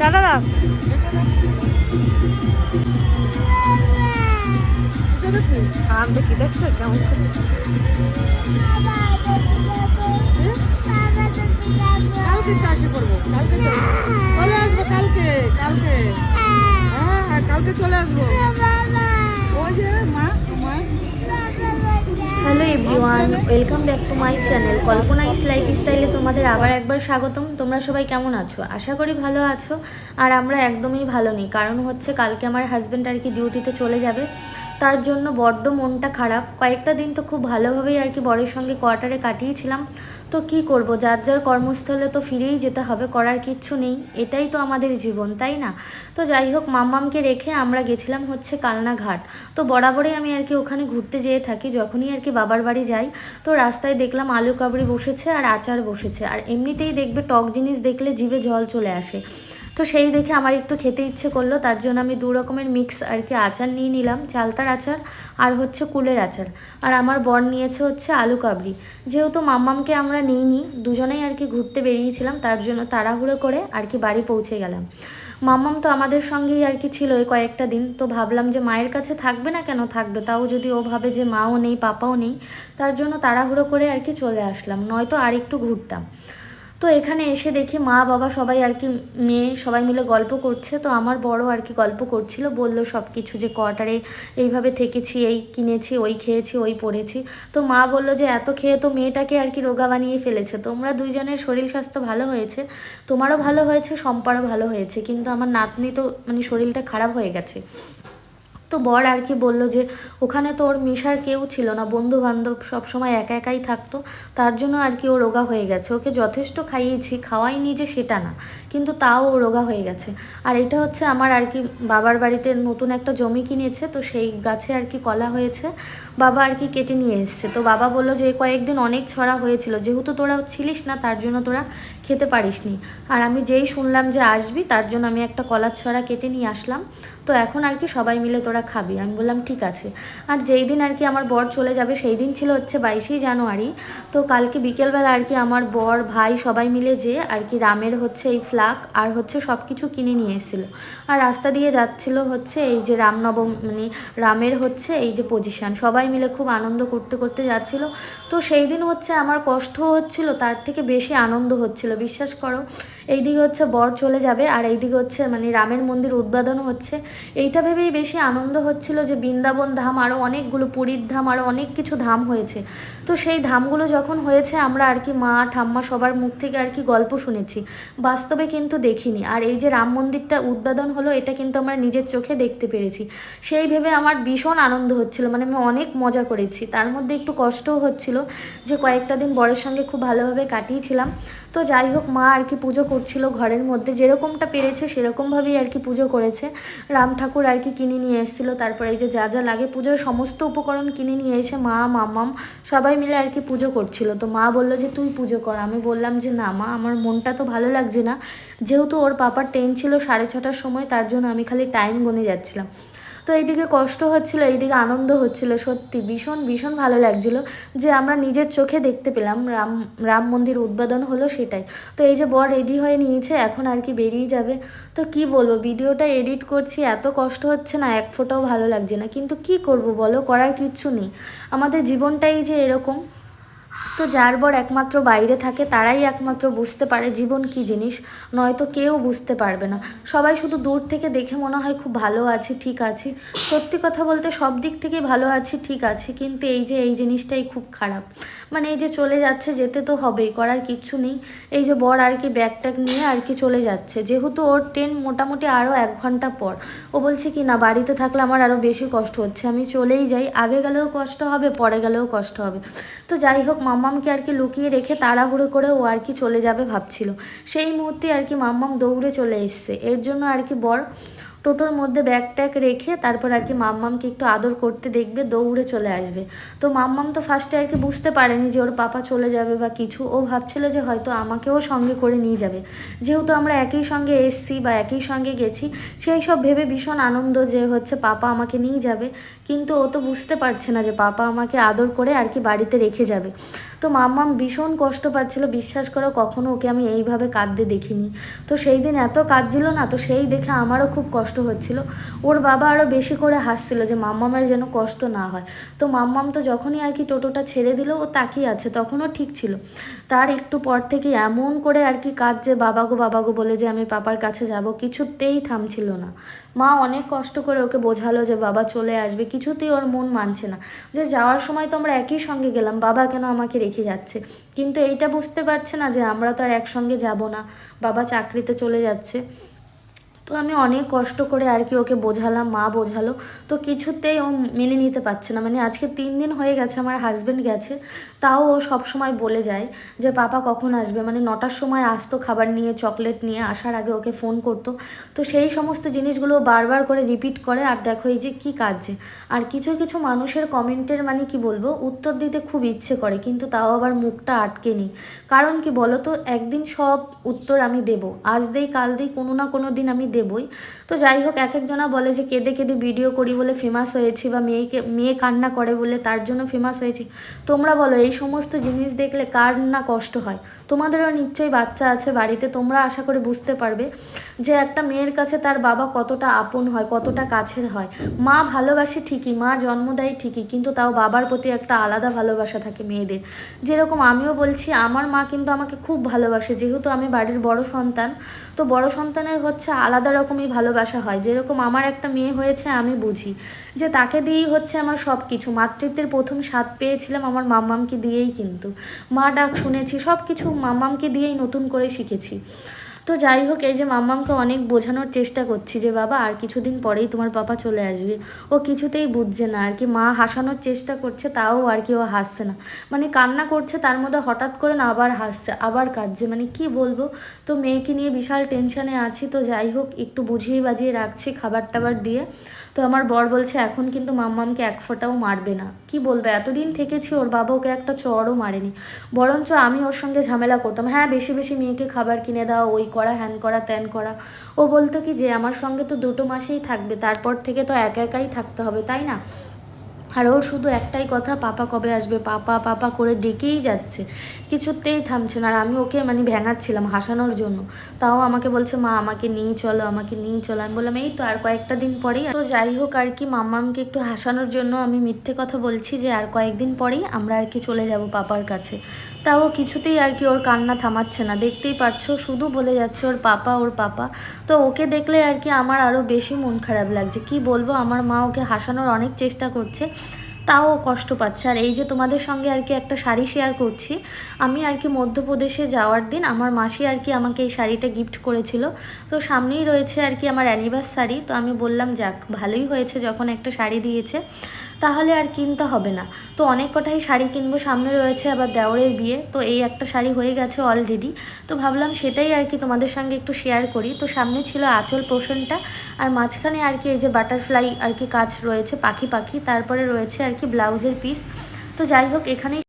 দাদা দাও আম দেখি, দেখছ? কেমন কালকে চাষে করব। কালকে চলে আসব কালকে কালকে। হ্যাঁ হ্যাঁ কালকে চলে আসব ওই যে মা মা hello everyone, welcome back to my channel Kalpana is life স্টাইলে তোমাদের আবার একবার স্বাগতম। তোমরা সবাই কেমন আছো? আশা করি ভালো আছো। আর আমরা একদমই ভালো নেই, কারণ হচ্ছে কালকে আমার হাজব্যান্ড আর কি ডিউটিতে চলে যাবে। তার জন্য বড্ড মনটা খারাপ। কয়েকটা দিন তো খুব ভালোভাবেই আর কি বরের সঙ্গে কোয়ার্টারে কাটিয়েছিলাম। তো কি করব? যার যার কর্মস্থলে তো ফিরেই যেতে হবে, করার কিচ্ছু নেই। এটাই তো আমাদের জীবন, তাই না? তো যাই হোক, মাম্মামকে রেখে আমরা গেছিলাম হচ্ছে কালনা ঘাট। তো বরাবরই আমি আর কি ওখানে ঘুরতে যেয়ে থাকি, যখনই আর কি বাবার বাড়ি যাই, তো রাস্তায় দেখলাম আলু কাবড়ি বসেছে আর আচার বসেছে। আর এমনিতেই দেখবে টক জিনিস দেখলে জিভে জল চলে আসে। তো সেই দেখে আমার একটু খেতে ইচ্ছে করল, তার জন্য আমি দু রকমের মিক্স আর কি আচার নিয়ে নিলাম, চালতার আচার আর হচ্ছে কুলের আচার। আর আমার বর নিয়েছে হচ্ছে আলু কাবড়ি যেহেতু মাম্মামকে আমরা নিইনি, দুজনেই আর কি ঘুরতে বেরিয়েছিলাম, তার জন্য তাড়াহুড়ো করে আর কি বাড়ি পৌঁছে গেলাম। মাম্মাম তো আমাদের সঙ্গেই আর কি ছিল এই কয়েকটা দিন, তো ভাবলাম যে মায়ের কাছে থাকবে না কেন থাকবে? তাও যদি ও ভাবে যে মাও নেই, পাপাও নেই, তার জন্য তাড়াহুড়ো করে আর কি চলে আসলাম, নয়তো আর একটু ঘুরতাম। তো এখানে এসে দেখি মা, বাবা সবাই আর কি মেয়ে সবাই মিলে গল্প করছে। তো আমার বড় আর কি গল্প করছিল, বলল সব কিছু যে কোয়ার্টারে এইভাবে থেকেছি, এই কিনেছি, ওই খেয়েছি, ওই পড়েছি। তো মা বলল যে এত খেয়ে তো মেয়েটাকে আর কি রোগা বানিয়ে ফেলেছে। তোমরা দুইজনের শরীর স্বাস্থ্য ভালো হয়েছে, তোমারও ভালো হয়েছে, সম্পারও ভালো হয়েছে, কিন্তু আমার নাতনি তো মানে শরীরটা খারাপ হয়ে গেছে। তো বর আর কি বলল যে, ওখানে তো ওর মিশার কেউ ছিল না বন্ধু বান্ধব সবসময় একা একাই থাকতো, তার জন্য আর কি ও রোগা হয়ে গেছে। ওকে যথেষ্ট খাইয়েছি, খাওয়াইনি যে সেটা না, কিন্তু তাও ও রোগা হয়ে গেছে। আর এটা হচ্ছে আমার আর কি বাবার বাড়িতে নতুন একটা জমি কিনেছে, তো সেই গাছে আর কি কলা হয়েছে, বাবা আর কি কেটে নিয়ে এসছে। তো বাবা বলল যে কয়েকদিন অনেক ছড়া হয়েছিল, যেহেতু তোরা ছিলিস না, তার জন্য তোরা খেতে পারিসনি। আর আমি যেই শুনলাম যে আসবি, তার জন্য আমি একটা কলার ছড়া কেটে নিয়ে আসলাম। তো এখন আর কি সবাই মিলে তোরা খাবি। আমি বললাম, ঠিক আছে। আর যেই দিন আর কি আমার বর চলে যাবে, সেই দিন ছিল হচ্ছে বাইশেই জানুয়ারি। তো কালকে বিকেলবেলা আর কি আমার বর, ভাই সবাই মিলে যে আর কি রামের হচ্ছে এই ফ্লাক আর হচ্ছে সব কিছু কিনে নিয়ে এসেছিল। আর রাস্তা দিয়ে যাচ্ছিল হচ্ছে এই যে রামনবম মানে রামের হচ্ছে এই যে পজিশন সবাই মিলে খুব আনন্দ করতে করতে যাচ্ছিল। তো সেই দিন হচ্ছে আমার কষ্ট হচ্ছিল, তার থেকে বেশি আনন্দ হচ্ছিল, বিশ্বাস করো। এইদিকে হচ্ছে বর চলে যাবে আর এইদিকে হচ্ছে মানে রামের মন্দির উদ্বোধন হচ্ছে। এইটা ভেবেই বেশি আনন্দ হচ্ছিল যে বৃন্দাবন ধাম আরও অনেকগুলো পুরীর ধাম আরও অনেক কিছু ধাম হয়েছে। তো সেই ধামগুলো যখন হয়েছে, আমরা আর কি মা, ঠাম্মা সবার মুখ থেকে আর কি গল্প শুনেছি। বাস্তবে কিন্তু দেখিনি। আর এই যে রাম মন্দিরটা উদ্বোধন হলো, এটা কিন্তু আমরা নিজের চোখে দেখতে পেরেছি। সেই ভেবে আমার ভীষণ আনন্দ হচ্ছিল মানে আমি অনেক মজা করেছি। তার মধ্যে একটু কষ্টও হচ্ছিল যে কয়েকটা দিন বরের সঙ্গে খুব ভালোভাবে কাটিয়েছিলাম। তো যাই হোক, মা আর কি পুজো করছিল ঘরের মধ্যে। যেরকমটা পেরেছে সেরকমভাবেই আর কি পুজো করেছে। রাম ঠাকুর আর কি কিনে নিয়ে এসেছিল। তারপরে এই যে যা যা লাগে, পুজোর সমস্ত উপকরণ কিনে নিয়ে এসে মা, মামাম সবাই মিলে আর কি পুজো করছিল। তো মা বলল যে, তুই পুজো কর। আমি বললাম যে, না মা, আমার মনটা তো ভালো লাগছে না। যেহেতু ওর পাপার ট্রেন ছিল সাড়ে ছটার সময়, তার জন্য আমি খালি টাইম গুনে যাচ্ছিলাম। তো এইদিকে কষ্ট হচ্ছিল, এইদিকে আনন্দ হচ্ছিল, সত্যি ভীষণ ভীষণ ভালো লাগছিল যে আমরা নিজের চোখে দেখতে পেলাম, রাম রাম মন্দির উদ্বোধন হলো সেটাই। তো এই যে বর রেডি হয়ে নিয়েছে, এখন আর কি বেরিয়ে যাবে। তো কি বলব, ভিডিওটা এডিট করছি, এত কষ্ট হচ্ছে না, এক ফোঁটাও ভালো লাগছে না। কিন্তু কি করব বলো, করার কিচ্ছু নেই। আমাদের জীবনটাই যে এরকম তো যার বর একমাত্র বাইরে থাকে, তারাই একমাত্র বুঝতে পারে জীবন কি জিনিস, নয়তো কেউ বুঝতে পারবে না। সবাই শুধু দূর থেকে দেখে মনে হয় খুব ভালো আছি, ঠিক আছি। সত্যি কথা বলতে সব দিক থেকে ভালো আছি, ঠিক আছে, কিন্তু এই যে, এই জিনিসটাই খুব খারাপ। মানে এই যে চলে যাচ্ছে, যেতে তো হবেই, করার কিচ্ছু নেই। এই যে বর আর কি ব্যাগ ট্যাগ নিয়ে আর কি চলে যাচ্ছে। যেহেতু ওর ট্রেন মোটামুটি আরও এক ঘণ্টা পর। ও বলছে কি, না, বাড়িতে থাকলে আমার আরও বেশি কষ্ট হচ্ছে। আমি চলেই যাই। আগে গেলেও কষ্ট হবে, পরে গেলেও কষ্ট হবে। তো যাই হোক মাম্মামকে আর কি লুকিয়ে রেখে তাড়াহুড়ো করে ও আর কি চলে যাবে ভাবছিল। সেই মুহূর্তে আর কি মাম্মাম দৌড়ে চলে এসছে। এর জন্য আর কি বর টোটোর মধ্যে ব্যাগ ট্যাগ রেখে তারপর আর কি মাম্মামকে একটু আদর করতে দেখবে, দৌড়ে চলে আসবে। তো মাম্মাম তো ফার্স্টে আর কি বুঝতে পারেনি যে ওর পাপা চলে যাবে বা কিছু। ও ভাবছিল যে হয়তো আমাকেও সঙ্গে করে নিয়ে যাবে। যেহেতু আমরা একই সঙ্গে এসছি বা একই সঙ্গে গেছি, সেই সব ভেবে ভীষণ আনন্দ যে হচ্ছে পাপা আমাকে নিয়ে যাবে। কিন্তু ও তো বুঝতে পারছে না যে পাপা আমাকে আদর করে আর কি বাড়িতে রেখে যাবে। তো মাম্মাম ভীষণ কষ্ট পাচ্ছিল, বিশ্বাস করো কখনো ওকে আমি এইভাবে কাঁদতে দেখিনি। তো সেই দিন এত কাঁদছিল না, তো সেই দেখে আমারও খুব কষ্ট হচ্ছিল। ওর বাবা আরও বেশি করে হাসছিল যে, মাম্মামের যেন কষ্ট না হয়। তো মাম্মাম তো যখনই আর কি টোটোটা ছেড়ে দিল, ও তাকিয়ে আছে, তখনও ঠিক ছিল। তার একটু পর থেকে এমন করে আর কি কাঁদছে, বাবাগো বাবাগো বলে যে, আমি পাপার কাছে যাব। কিছুতেই থামছিল না। মা অনেক কষ্ট করে ওকে বোঝালো যে, বাবা চলে আসবে। কিছুতেই ওর মন মানছে না। যে, যাওয়ার সময় তো আমরা একই সঙ্গে গেলাম, বাবা কেন আমাকে রেখে যাচ্ছে? কিন্তু এইটা বুঝতে পারছে না যে, আমরা তো আর একসঙ্গে যাব না। বাবা চাকরিতে চলে যাচ্ছে। তো আমি অনেক কষ্ট করে আর কি ওকে বোঝালাম, মা বোঝালো। তো কিছুতেই ও মেনে নিতে পারছে না। মানে আজকে তিন দিন হয়ে গেছে, আমার হাজব্যান্ড গেছে। তাও ও সব সময় বলে যায় যে, পাপা কখন আসবে? মানে নটার সময় আসতো খাবার নিয়ে চকলেট নিয়ে, আসার আগে ওকে ফোন করতো। তো সেই সমস্ত জিনিসগুলো বারবার করে রিপিট করে, আর দেখো এই যে কী কাজে? আর কিছু কিছু মানুষের কমেন্টের মানে কি বলব? উত্তর দিতে খুব ইচ্ছে করে, কিন্তু তাও আবার মুখটা আটকে নিই কারণ কি বলো তো একদিন সব উত্তর আমি দেব। আজ দেই, কাল দিই, কোনো না কোনো দিন আমি দেবই। তো যাই হোক, এক একজনা বলে যে কেঁদে কেঁদে ভিডিও করি বলে ফেমাস হয়েছি বা মেয়েকে, মেয়ে কান্না করে বলে তার জন্য ফেমাস হয়েছি। তোমরা বলো, এই সমস্ত জিনিস দেখলে কার না কষ্ট হয়? তোমাদেরও নিশ্চয়ই বাচ্চা আছে বাড়িতে, তোমরা আশা করে বুঝতে পারবে যে একটা মেয়ের কাছে তার বাবা কতটা আপন হয়, কতটা কাছের হয়। মা ভালোবাসে ঠিকই, মা জন্ম দেয় ঠিকই, কিন্তু তাও বাবার প্রতি একটা আলাদা ভালোবাসা থাকে মেয়েদের। যেরকম আমিও বলছি, আমার মা কিন্তু আমাকে খুব ভালোবাসে। যেহেতু আমি বাড়ির বড় সন্তান, তো বড় সন্তানের হচ্ছে আলাদা রকমই ভালোবাসা হয়। যেরকম আমার একটা মেয়ে হয়েছে, আমি বুঝি যে তাকে দিয়েই হচ্ছে আমার সব কিছু মাতৃত্বের প্রথম স্বাদ পেয়েছিলাম আমার মাম্মামকে দিয়েই কিন্তু। মা ডাক শুনেছি সব কিছু মাম্মামকে দিয়েই নতুন করে শিখেছি। তো যাই হোক, এই যে মাম্মামকে অনেক বোঝানোর চেষ্টা করছি যে, বাবা, আর কিছুদিন পরেই তোমার পাপা চলে আসবে। ও কিছুতেই বুঝছে না। আর কি মা হাসানোর চেষ্টা করছে, তাও আর কি ও হাসছে না। মানে কান্না করছে, তার মধ্যে হঠাৎ করে না আবার হাসছে, আবার কাঁদছে। মানে কি বলব? তো মেয়েকে নিয়ে বিশাল টেনশানে আছি। তো যাই হোক, একটু বুঝিয়ে বাজিয়ে রাখছি খাবার টাবার দিয়ে। তো আমার বর বলছে, এখন কিন্তু মাম্মামকে এক ফোঁটাও মারবে না। কি বলবে? এতদিন থেকেছি ওর বাবা ওকে একটা চড়ও মারেনি। বরঞ্চ আমি ওর সঙ্গে ঝামেলা করতাম। হ্যাঁ বেশি বেশি মেয়েকে খাবার কিনে দাও, ওই করা, হ্যান করা, ত্যান করা। ও বলতো কি যে, আমার সঙ্গে তো দুটো মাসেই থাকবে, তারপর থেকে তো একা একাই থাকতে হবে, তাই না? আর ওর শুধু একটাই কথা, পাপা কবে আসবে? পাপা পাপা করে ডেকেই যাচ্ছে। কিছুতেই থামছে না। আর আমি ওকে মানে ভেঙাচ্ছিলাম হাসানোর জন্য। তাও আমাকে বলছে, মা, আমাকে নিয়ে চলো, আমাকে নিয়ে চলো। আমি বললাম, এই তো আর কয়েকটা দিন পরেই তো যাই হোক আর কি মাম্মামকে একটু হাসানোর জন্য আমি মিথ্যে কথা বলছি যে, আর কয়েকদিন পরেই আমরা আর কি চলে যাব পাপার কাছে। তাও কিছুতেই আর কি ওর কান্না থামাচ্ছে না। দেখতেই পারছ, শুধু বলে যাচ্ছে ওর পাপা ওর পাপা। তো ওকে দেখলে আর কি আমার আরও বেশি মন খারাপ লাগছে। কি বলব, আমার মা ওকে হাসানোর অনেক চেষ্টা করছে। তাও কষ্ট পাচ্ছে। আর এই যে তোমাদের সঙ্গে আর কি একটা শাড়ি শেয়ার করছি, আমি আর কি মধ্যপ্রদেশে যাওয়ার দিন আমার মাসি আর কি আমাকে এই শাড়িটা গিফট করেছিল। তো সামনেই রয়েছে আর কি আমার অ্যানিভার্সারি তো আমি বললাম, যাক, ভালোই হয়েছে যখন একটা শাড়ি দিয়েছে। তাহলে আর কিনতে হবে না। তো অনেক কটাই শাড়ি কিনবো, সামনে রয়েছে আবার দেওরের বিয়ে, তো এই একটা শাড়ি হয়ে গেছে অলরেডি তো ভাবলাম সেটাই আর কি তোমাদের সঙ্গে একটু শেয়ার করি। তো সামনে ছিল আঁচল পোষণটা, আর মাঝখানে আর কি এই যে বাটারফ্লাই আর কি কাজ রয়েছে, পাখি পাখি, তারপরে রয়েছে আর কি ব্লাউজের পিস তো যাই হোক, এখানেই